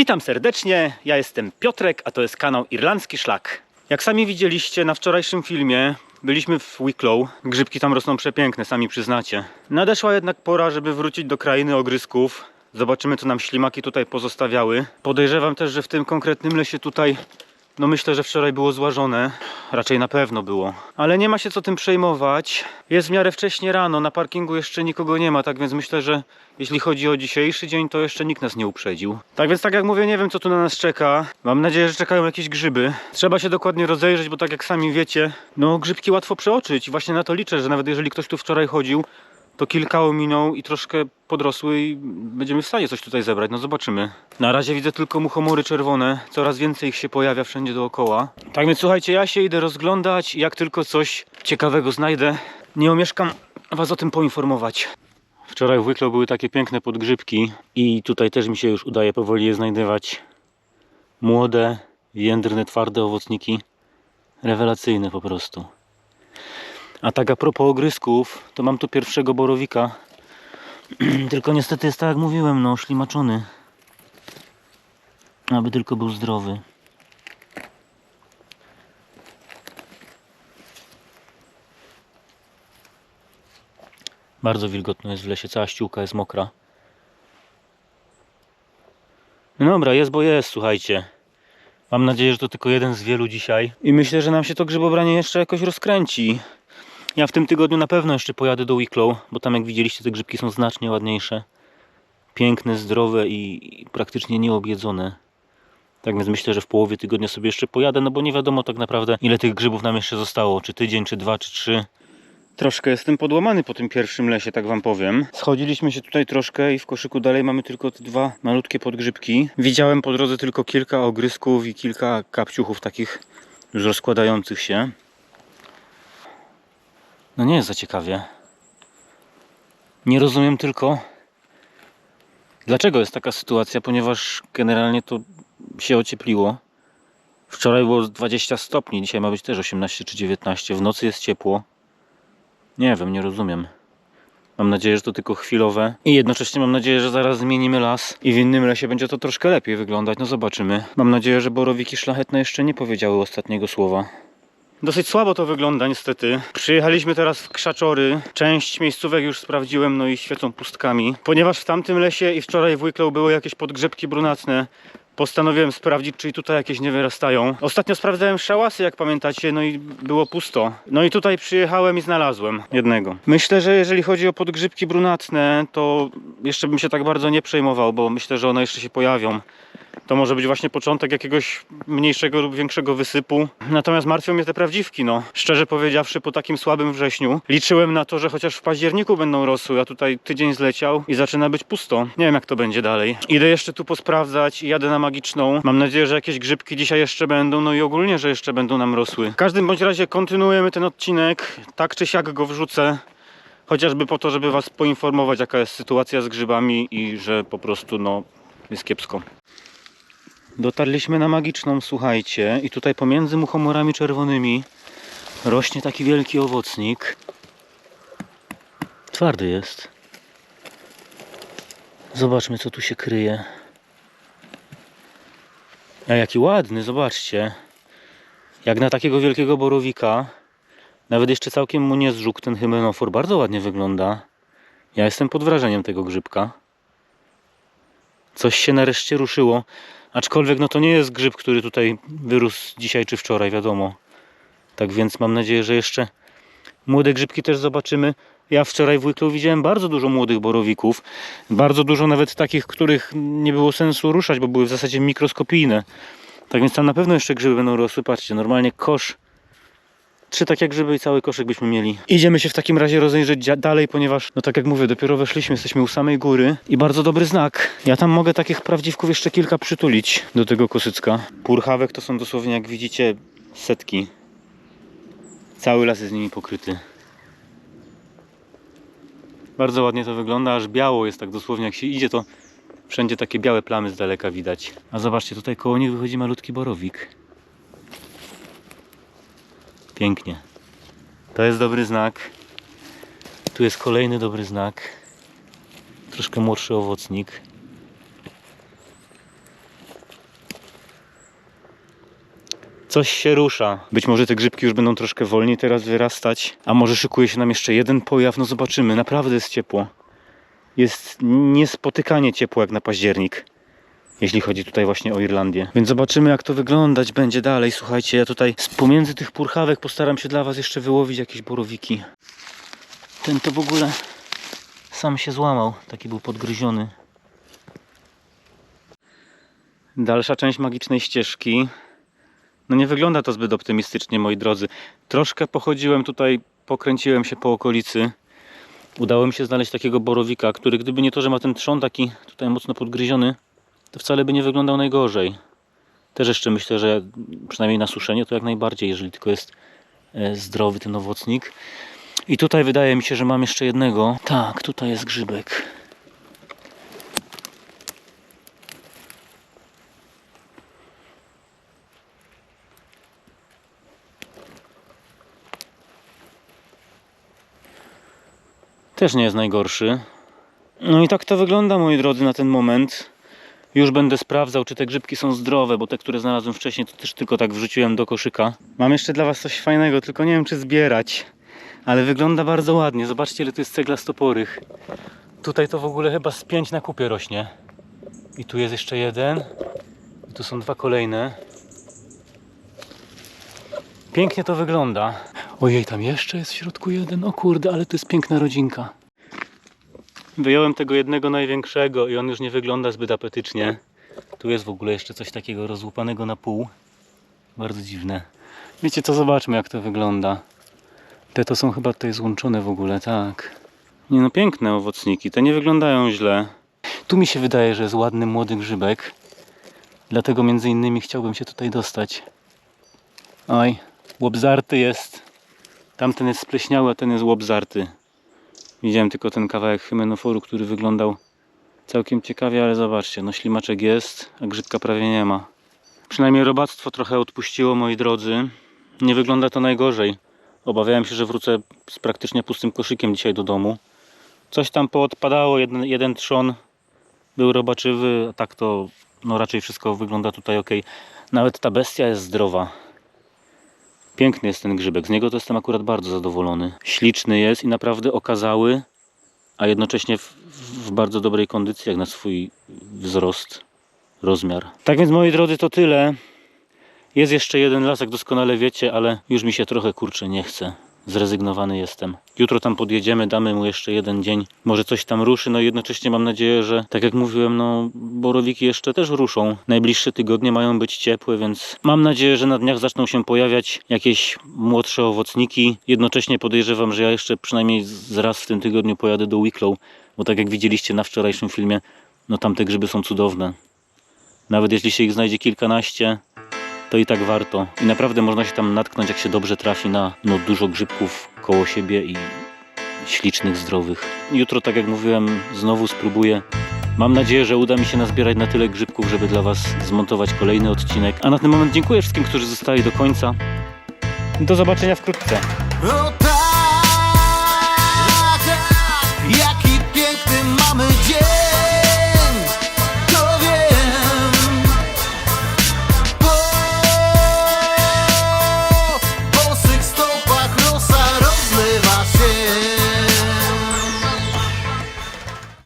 Witam serdecznie, ja jestem Piotrek, a to jest kanał Irlandzki Szlak. Jak sami widzieliście na wczorajszym filmie, byliśmy w Wicklow. Grzybki tam rosną przepiękne, sami przyznacie. Nadeszła jednak pora, żeby wrócić do krainy ogrysków. Zobaczymy, co nam ślimaki tutaj pozostawiały. Podejrzewam też, że w tym konkretnym lesie tutaj no myślę, że wczoraj było złażone. Raczej na pewno było. Ale nie ma się co tym przejmować. Jest w miarę wcześnie rano, na parkingu jeszcze nikogo nie ma, tak więc myślę, że jeśli chodzi o dzisiejszy dzień, to jeszcze nikt nas nie uprzedził. Tak więc tak jak mówię, nie wiem co tu na nas czeka. Mam nadzieję, że czekają jakieś grzyby. Trzeba się dokładnie rozejrzeć, bo tak jak sami wiecie, no grzybki łatwo przeoczyć. I właśnie na to liczę, że nawet jeżeli ktoś tu wczoraj chodził, to kilka ominął i troszkę podrosły i będziemy w stanie coś tutaj zebrać, no zobaczymy. Na razie widzę tylko muchomory czerwone, coraz więcej ich się pojawia wszędzie dookoła. Tak więc słuchajcie, ja się idę rozglądać jak tylko coś ciekawego znajdę, nie omieszkam was o tym poinformować. Wczoraj w Wicklow były takie piękne podgrzybki i tutaj też mi się już udaje powoli je znajdywać. Młode, jędrne, twarde owocniki. Rewelacyjne po prostu. A tak a propos ogrysków, to mam tu pierwszego borowika. tylko niestety jest tak jak mówiłem, no ślimaczony. Aby tylko był zdrowy. Bardzo wilgotno jest w lesie, cała ściółka jest mokra. No dobra, jest bo jest, słuchajcie. Mam nadzieję, że to tylko jeden z wielu dzisiaj. I myślę, że nam się to grzybobranie jeszcze jakoś rozkręci. Ja w tym tygodniu na pewno jeszcze pojadę do Wicklow, bo tam jak widzieliście te grzybki są znacznie ładniejsze. Piękne, zdrowe i, praktycznie nieobiedzone. Tak więc myślę, że w połowie tygodnia sobie jeszcze pojadę, no bo nie wiadomo tak naprawdę ile tych grzybów nam jeszcze zostało. Czy tydzień, czy dwa, czy trzy. Troszkę jestem podłamany po tym pierwszym lesie, tak wam powiem. Schodziliśmy się tutaj troszkę i w koszyku dalej mamy tylko te dwa malutkie podgrzybki. Widziałem po drodze tylko kilka ogrysków i kilka kapciuchów takich już rozkładających się. No nie jest za ciekawie. Nie rozumiem tylko, dlaczego jest taka sytuacja, ponieważ generalnie to się ociepliło. Wczoraj było 20 stopni, dzisiaj ma być też 18 czy 19. W nocy jest ciepło. Nie wiem, nie rozumiem. Mam nadzieję, że to tylko chwilowe. I jednocześnie mam nadzieję, że zaraz zmienimy las i w innym lesie będzie to troszkę lepiej wyglądać. No zobaczymy. Mam nadzieję, że borowiki szlachetne jeszcze nie powiedziały ostatniego słowa. Dosyć słabo to wygląda niestety. Przyjechaliśmy teraz w Krzaczory. Część miejscówek już sprawdziłem, no i świecą pustkami. Ponieważ w tamtym lesie i wczoraj w Wicklow były jakieś podgrzebki brunatne, postanowiłem sprawdzić, czy tutaj jakieś nie wyrastają. Ostatnio sprawdzałem szałasy, jak pamiętacie, no i było pusto. No i tutaj przyjechałem i znalazłem jednego. Myślę, że jeżeli chodzi o podgrzybki brunatne, to jeszcze bym się tak bardzo nie przejmował, bo myślę, że one jeszcze się pojawią. To może być właśnie początek jakiegoś mniejszego lub większego wysypu. Natomiast martwią mnie te prawdziwki, no. Szczerze powiedziawszy, po takim słabym wrześniu liczyłem na to, że chociaż w październiku będą rosły, a tutaj tydzień zleciał i zaczyna być pusto. Nie wiem jak to będzie dalej. Idę jeszcze tu posprawdzać i jadę na magiczną. Mam nadzieję, że jakieś grzybki dzisiaj jeszcze będą, no i ogólnie, że jeszcze będą nam rosły. W każdym bądź razie kontynuujemy ten odcinek. Tak czy siak go wrzucę. Chociażby po to, żeby was poinformować, jaka jest sytuacja z grzybami i że po prostu, no, jest kiepsko. Dotarliśmy na magiczną, słuchajcie, i tutaj pomiędzy muchomorami czerwonymi rośnie taki wielki owocnik. Twardy jest. Zobaczmy, co tu się kryje. A jaki ładny, zobaczcie. Jak na takiego wielkiego borowika. Nawet jeszcze całkiem mu nie zżółkł ten hymenofor. Bardzo ładnie wygląda. Ja jestem pod wrażeniem tego grzybka. Coś się nareszcie ruszyło. Aczkolwiek no to nie jest grzyb, który tutaj wyrósł dzisiaj czy wczoraj, wiadomo. Tak więc mam nadzieję, że jeszcze młode grzybki też zobaczymy. Ja wczoraj w Wicklow widziałem bardzo dużo młodych borowików. Bardzo dużo nawet takich, których nie było sensu ruszać, bo były w zasadzie mikroskopijne. Tak więc tam na pewno jeszcze grzyby będą rosły. Patrzcie, normalnie kosz. Trzy takie grzyby i cały koszyk byśmy mieli. Idziemy się w takim razie rozejrzeć dalej, ponieważ, no tak jak mówię, dopiero weszliśmy, jesteśmy u samej góry i bardzo dobry znak. Ja tam mogę takich prawdziwków jeszcze kilka przytulić do tego kosycka. Purchawek to są dosłownie, jak widzicie, setki. Cały las jest nimi pokryty. Bardzo ładnie to wygląda, aż biało jest tak dosłownie, jak się idzie, to wszędzie takie białe plamy z daleka widać. A zobaczcie, tutaj koło nich wychodzi malutki borowik. Pięknie. To jest dobry znak. Tu jest kolejny dobry znak. Troszkę młodszy owocnik. Coś się rusza. Być może te grzybki już będą troszkę wolniej teraz wyrastać. A może szykuje się nam jeszcze jeden pojaw. No zobaczymy. Naprawdę jest ciepło. Jest niespotykanie ciepło jak na październik jeśli chodzi tutaj właśnie o Irlandię. Więc zobaczymy jak to wyglądać będzie dalej. Słuchajcie, ja tutaj z pomiędzy tych purchawek postaram się dla Was jeszcze wyłowić jakieś borowiki. Ten to w ogóle sam się złamał, taki był podgryziony. Dalsza część magicznej ścieżki. No nie wygląda to zbyt optymistycznie, moi drodzy. Troszkę pochodziłem tutaj, pokręciłem się po okolicy. Udało mi się znaleźć takiego borowika, który gdyby nie to, że ma ten trzon taki tutaj mocno podgryziony, to wcale by nie wyglądał najgorzej. Też jeszcze myślę, że przynajmniej na suszenie to jak najbardziej, jeżeli tylko jest e, zdrowy ten owocnik. I tutaj wydaje mi się, że mam jeszcze jednego. Tak, tutaj jest grzybek. Też nie jest najgorszy. No i tak to wygląda, moi drodzy, na ten moment. Już będę sprawdzał, czy te grzybki są zdrowe, bo te, które znalazłem wcześniej, to też tylko tak wrzuciłem do koszyka. Mam jeszcze dla Was coś fajnego, tylko nie wiem, czy zbierać. Ale wygląda bardzo ładnie. Zobaczcie, ile tu jest cegla stoporych. Tutaj to w ogóle chyba z pięć na kupie rośnie. I tu jest jeszcze jeden. I tu są dwa kolejne. Pięknie to wygląda. Ojej, tam jeszcze jest w środku jeden. O kurde, ale to jest piękna rodzinka. Wyjąłem tego jednego największego i on już nie wygląda zbyt apetycznie. Tu jest w ogóle jeszcze coś takiego rozłupanego na pół. Bardzo dziwne. Wiecie co, zobaczmy jak to wygląda. Te to są chyba tutaj złączone w ogóle, tak. Nie no, piękne owocniki, te nie wyglądają źle. Tu mi się wydaje, że jest ładny młody grzybek. Dlatego między innymi chciałbym się tutaj dostać. Oj, łobzarty jest. Tamten jest spleśniały, a ten jest łobzarty. Widziałem tylko ten kawałek hymenoforu, który wyglądał całkiem ciekawie, ale zobaczcie, no ślimaczek jest, a grzybka prawie nie ma. Przynajmniej robactwo trochę odpuściło, moi drodzy. Nie wygląda to najgorzej. Obawiałem się, że wrócę z praktycznie pustym koszykiem dzisiaj do domu. Coś tam poodpadało, jeden, jeden trzon był robaczywy, a tak to no raczej wszystko wygląda tutaj ok. Nawet ta bestia jest zdrowa. Piękny jest ten grzybek, z niego to jestem akurat bardzo zadowolony. Śliczny jest i naprawdę okazały, a jednocześnie w, w bardzo dobrej kondycji jak na swój wzrost, rozmiar. Tak więc moi drodzy to tyle. Jest jeszcze jeden las, jak doskonale wiecie, ale już mi się trochę kurczę nie chce. Zrezygnowany jestem. Jutro tam podjedziemy, damy mu jeszcze jeden dzień. Może coś tam ruszy, no i jednocześnie mam nadzieję, że tak jak mówiłem, no borowiki jeszcze też ruszą. Najbliższe tygodnie mają być ciepłe, więc mam nadzieję, że na dniach zaczną się pojawiać jakieś młodsze owocniki. Jednocześnie podejrzewam, że ja jeszcze przynajmniej raz w tym tygodniu pojadę do Wicklow, bo tak jak widzieliście na wczorajszym filmie, no tam te grzyby są cudowne. Nawet jeśli się ich znajdzie kilkanaście, to i tak warto. I naprawdę można się tam natknąć, jak się dobrze trafi na no, dużo grzybków koło siebie i ślicznych, zdrowych. Jutro, tak jak mówiłem, znowu spróbuję. Mam nadzieję, że uda mi się nazbierać na tyle grzybków, żeby dla Was zmontować kolejny odcinek. A na ten moment dziękuję wszystkim, którzy zostali do końca. Do zobaczenia wkrótce.